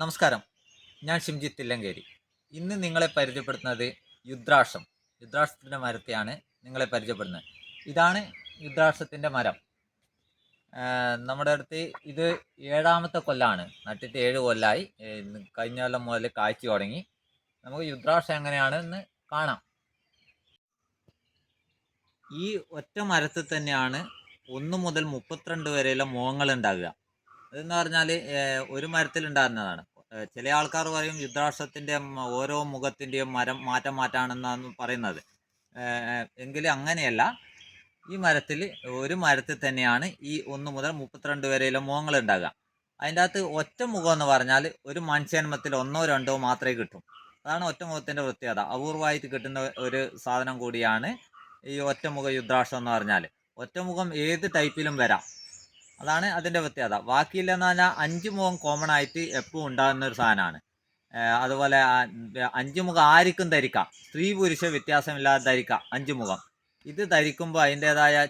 നമസ്കാരം. ഞാൻ ഷിംജിത്ത് തില്ലങ്കേരി ഇന്ന് നിങ്ങളെ പരിചയപ്പെടുത്തുന്നത് യുദ്രാക്ഷം. യുദ്രാക്ഷത്തിന്റെ മരത്തെയാണ് നിങ്ങളെ പരിചയപ്പെടുന്നത്. ഇതാണ് യുദ്രാക്ഷത്തിന്റെ മരം. നമ്മുടെ അടുത്ത് ഇത് ഏഴാമത്തെ കൊല്ലാണ്. നട്ടിട്ട് ഏഴ് കൊല്ലായി. കഴിഞ്ഞ കൊല്ലം മുതൽ കാഴ്ച തുടങ്ങി. നമുക്ക് യുദ്രാക്ഷം എങ്ങനെയാണെന്ന് കാണാം. ഈ ഒറ്റ മരത്തിൽ തന്നെയാണ് ഒന്ന് മുതൽ മുപ്പത്തിരണ്ട് വരെയുള്ള മുഖങ്ങൾ ഉണ്ടാകുക. അതെന്ന് പറഞ്ഞാൽ ഒരു മരത്തിൽ ഉണ്ടാകുന്നതാണ് ചില ആൾക്കാർ പറയും യുദ്ധാഷ്ടത്തിന്റെ ഓരോ മുഖത്തിന്റെയും മരം മാറ്റം മാറ്റാണെന്നാണ് പറയുന്നത്. എങ്കിലും അങ്ങനെയല്ല. ഈ മരത്തിൽ ഒരു മരത്തിൽ തന്നെയാണ് ഈ ഒന്ന് മുതൽ മുപ്പത്തിരണ്ട് വരെയുള്ള മുഖങ്ങൾ ഉണ്ടാകുക. അതിന്റെ അകത്ത് ഒറ്റ മുഖം എന്ന് പറഞ്ഞാൽ ഒരു മനുഷ്യന്മത്തിൽ ഒന്നോ രണ്ടോ മാത്രമേ കിട്ടും. അതാണ് ഒറ്റ മുഖത്തിന്റെ പ്രത്യേകത. അപൂർവമായിട്ട് കിട്ടുന്ന ഒരു സാധനം കൂടിയാണ് ഈ ഒറ്റമുഖ യുദ്ധാഷ്ടം എന്ന് പറഞ്ഞാൽ ഒറ്റമുഖം ഏത് ടൈപ്പിലും വരാം. അതാണ് അതിന്റെ പ്രത്യേകത. ബാക്കിയില്ലെന്ന് പറഞ്ഞാൽ അഞ്ച് മുഖം കോമൺ ആയിട്ട് എപ്പോഴും ഉണ്ടാകുന്ന ഒരു സാധനമാണ്. അതുപോലെ അഞ്ചു മുഖം ആർക്കും ധരിക്കാം. സ്ത്രീ പുരുഷ വ്യത്യാസമില്ലാതെ ധരിക്കാം. അഞ്ച് മുഖം. ഇത് ധരിക്കുമ്പോൾ അതിന്റെതായ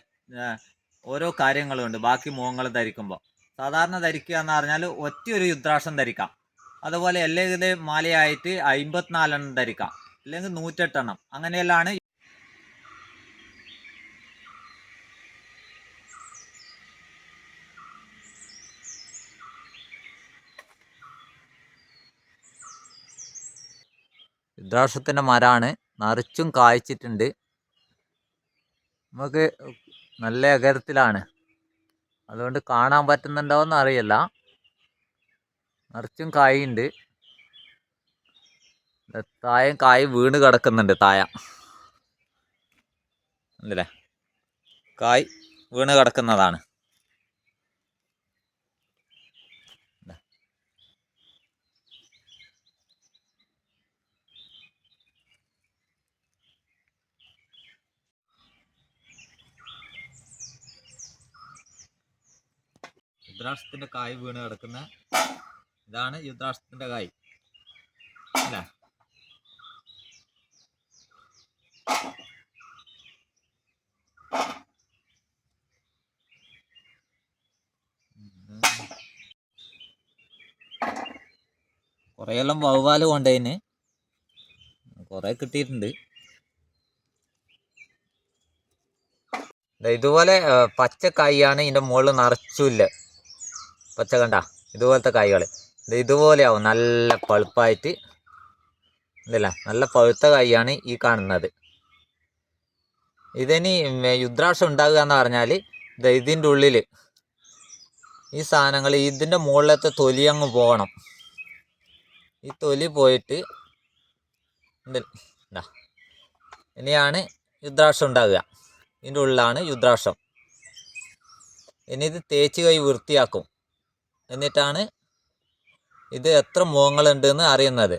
ഓരോ കാര്യങ്ങളുണ്ട്. ബാക്കി മുഖങ്ങൾ ധരിക്കുമ്പോൾ സാധാരണ ധരിക്കുക എന്ന് പറഞ്ഞാൽ ഒറ്റയൊരു യുദ്രാക്ഷം ധരിക്കാം. അതുപോലെ അല്ലെങ്കിൽ മാലയായിട്ട് അമ്പത്തിനാലെണ്ണം ധരിക്കാം. അല്ലെങ്കിൽ നൂറ്റെട്ടെണ്ണം. അങ്ങനെയെല്ലാണ് രുദ്രാക്ഷത്തിന്റെ മരമാണ് നിറച്ചും കായ്ച്ചിട്ടുണ്ട്. നമുക്ക് നല്ല അകരത്തിലാണ് അതുകൊണ്ട് കാണാൻ പറ്റുന്നുണ്ടോയെന്ന് അറിയില്ല. നിറച്ചും കായുണ്ട്. തായം കായ് വീണ് കിടക്കുന്നുണ്ട് തായ അല്ലേ കായ് വീണ് കിടക്കുന്നതാണ്. യുദ്രാക്ഷത്തിന്റെ കായ് വീണ് കിടക്കുന്ന ഇതാണ് യുദ്രാക്ഷത്തിന്റെ കായ്. അല്ല? കുറേയെല്ലാം വവ്വാൽ കൊണ്ടതിന് കുറേ കിട്ടിയിട്ടുണ്ട്. ഇതുപോലെ പച്ചക്കായാണ് പച്ച കായാണ് ഇതിന്റെ മുകളിൽ നിറച്ചില്ല. പച്ച കണ്ട? ഇതുപോലത്തെ കായ്കൾ ഇത് ഇതുപോലെയാവും. നല്ല പഴുപ്പായിട്ട് ഇതല്ല? നല്ല പഴുത്ത കായാണ് ഈ കാണുന്നത്. ഇതിനി യുദ്രാക്ഷം ഉണ്ടാകുക എന്ന് പറഞ്ഞാൽ ഇതിന്റെ ഉള്ളിൽ ഈ സാധനങ്ങൾ ഇതിന്റെ മുകളിലത്തെ തൊലി അങ്ങ് പോകണം. ഈ തൊലി പോയിട്ട് ഇനിയാണ് യുദ്രാക്ഷം ഉണ്ടാകുക. ഇതിന്റെ ഉള്ളിലാണ് യുദ്രാക്ഷം ഇനി ഇത് തേച്ച് കൈ വൃത്തിയാക്കും. എന്നിട്ടാണ് ഇത് എത്ര മുഖങ്ങളുണ്ട് എന്ന് അറിയുന്നത്.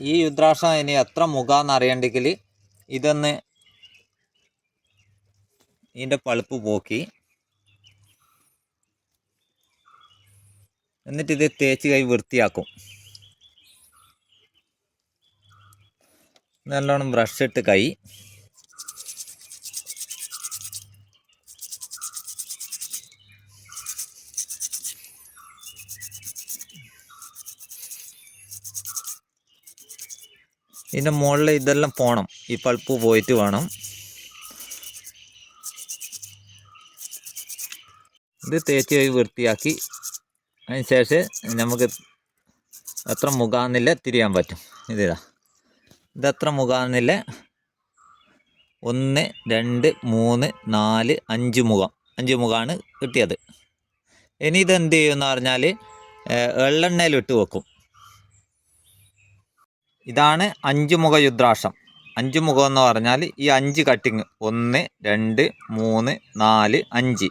ഈ രുദ്രാക്ഷം ഇനി എത്ര മുഖാന്ന് അറിയണ്ടെങ്കിൽ ഇതൊന്ന് ഇതിന്റെ പളുപ്പ് പോക്കി. എന്നിട്ട് ഇത് തേച്ച് കൈ വൃത്തിയാക്കും. നല്ലോണം ബ്രഷ് ഇട്ട് കൈ. ഇതിന്റെ മുകളിൽ ഇതെല്ലാം പോണം. ഈ പൾപ്പ് പോയിട്ട് വേണം. ഇത് തേച്ച് വൃത്തിയാക്കി അതിന് ശേഷം നമുക്ക് എത്ര മുഖാന്നില്ല തിരിയാൻ പറ്റും. ഇതാ ഇതെത്ര മുഖാന്നില്ല ഒന്ന് രണ്ട് മൂന്ന് നാല് അഞ്ച് മുഖം. അഞ്ച് മുഖമാണ് കിട്ടിയത്. ഇനി ഇതെന്ത് ചെയ്യുമെന്ന് പറഞ്ഞാൽ എള്ളെണ്ണയിൽ ഇട്ട് വെക്കും. ഇതാണ് അഞ്ച് മുഖ യുദ്രാക്ഷം അഞ്ച് മുഖം എന്ന് പറഞ്ഞാൽ ഈ അഞ്ച് കട്ടിങ്. ഒന്ന് രണ്ട് മൂന്ന് നാല് അഞ്ച്.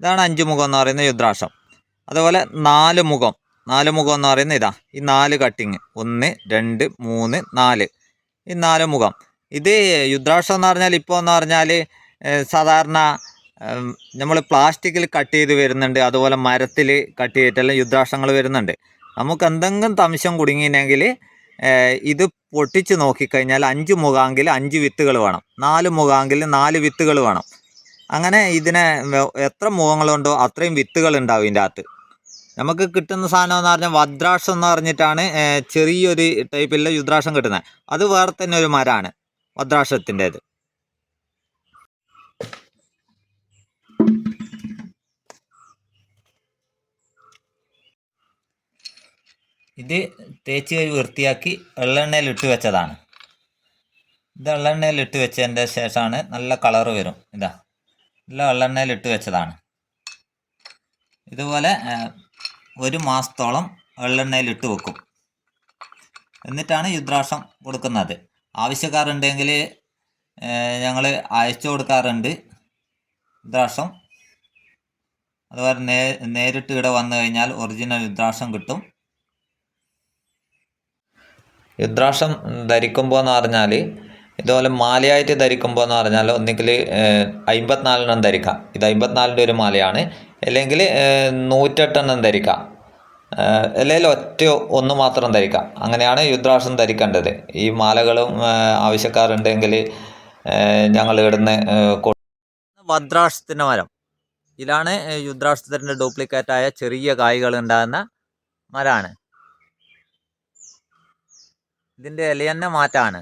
ഇതാണ് അഞ്ച് മുഖം എന്ന് പറയുന്ന യുദ്രാക്ഷം അതുപോലെ നാല് മുഖം. നാല് മുഖം എന്ന് പറയുന്ന ഇതാ ഈ നാല് കട്ടിങ് ഒന്ന് രണ്ട് മൂന്ന് നാല്. ഈ നാല് മുഖം. ഇത് യുദ്രാക്ഷം എന്ന് പറഞ്ഞാൽ ഇപ്പോൾ എന്ന് പറഞ്ഞാൽ സാധാരണ നമ്മൾ പ്ലാസ്റ്റിക്കിൽ കട്ട് ചെയ്ത് വരുന്നുണ്ട്. അതുപോലെ മരത്തിൽ കട്ട് ചെയ്തിട്ടെല്ലാം യുദ്രാക്ഷങ്ങൾ വരുന്നുണ്ട്. നമുക്ക് എന്തെങ്കിലും തംശം കുടുങ്ങിയില്ലെങ്കിൽ ഇത് പൊട്ടിച്ച് നോക്കിക്കഴിഞ്ഞാൽ അഞ്ച് മുഖാങ്കിൽ അഞ്ച് വിത്തുകൾ വേണം. നാല് മുഖാങ്കിൽ നാല് വിത്തുകൾ വേണം. അങ്ങനെ ഇതിനെ എത്ര മുഖങ്ങളുണ്ടോ അത്രയും വിത്തുകൾ ഉണ്ടാവും ഇതിന്റെ അകത്ത്. നമുക്ക് കിട്ടുന്ന സാധനം എന്ന് പറഞ്ഞാൽ വദ്രാക്ഷം എന്ന് പറഞ്ഞിട്ടാണ് ചെറിയൊരു ടൈപ്പിലെ യുദ്രാക്ഷം കിട്ടുന്നത്. അത് വേറെ തന്നെ ഒരു മരമാണ് വദ്രാക്ഷത്തിന്റെത്. ഇത് തേച്ച് കഴി വൃത്തിയാക്കി എള്ളെണ്ണയിൽ ഇട്ട് വെച്ചതാണ്. ഇത് എള്ളെണ്ണയിൽ ഇട്ട് വെച്ചതിന്റെ ശേഷമാണ് നല്ല കളർ വരും. ഇതാ എല്ലാം എള്ളെണ്ണയിൽ ഇട്ട് വെച്ചതാണ്. ഇതുപോലെ ഒരു മാസത്തോളം വെള്ളെണ്ണയിൽ ഇട്ട് വെക്കും. എന്നിട്ടാണ് യുദ്രാക്ഷം കൊടുക്കുന്നത്. ആവശ്യക്കാരുണ്ടെങ്കിൽ ഞങ്ങൾ അയച്ചു കൊടുക്കാറുണ്ട് യുദ്രാക്ഷം അതുപോലെ നേ നേരിട്ട് ഇവിടെ വന്നു കഴിഞ്ഞാൽ ഒറിജിനൽ യുദ്രാക്ഷം കിട്ടും. രുദ്രാക്ഷം ധരിക്കുമ്പോൾ എന്ന് പറഞ്ഞാൽ ഇതുപോലെ മാലയായിട്ട് ധരിക്കുമ്പോൾ എന്ന് പറഞ്ഞാൽ ഒന്നുകിൽ അമ്പത്തിനാലെണ്ണം ധരിക്കാം. ഇത് അമ്പത്തിനാലിന്റെ ഒരു മാലയാണ്. അല്ലെങ്കിൽ നൂറ്റെട്ടെണ്ണം ധരിക്കാം. അല്ലെങ്കിൽ ഒറ്റ ഒന്ന് മാത്രം ധരിക്കാം. അങ്ങനെയാണ് രുദ്രാക്ഷം ധരിക്കേണ്ടത്. ഈ മാലകളും ആവശ്യക്കാരുണ്ടെങ്കിൽ ഞങ്ങൾ ഇവിടുന്ന് ഭദ്രാക്ഷത്തിന്റെ മരം. ഇതിലാണ് യുദ്ധാഷ്ടത്തിന്റെ ഡ്യൂപ്ലിക്കേറ്റായ ചെറിയ കായ്കൾ ഉണ്ടാകുന്ന മരമാണ് ഇതിന്റെ ഇല തന്നെ മാറ്റാണ്.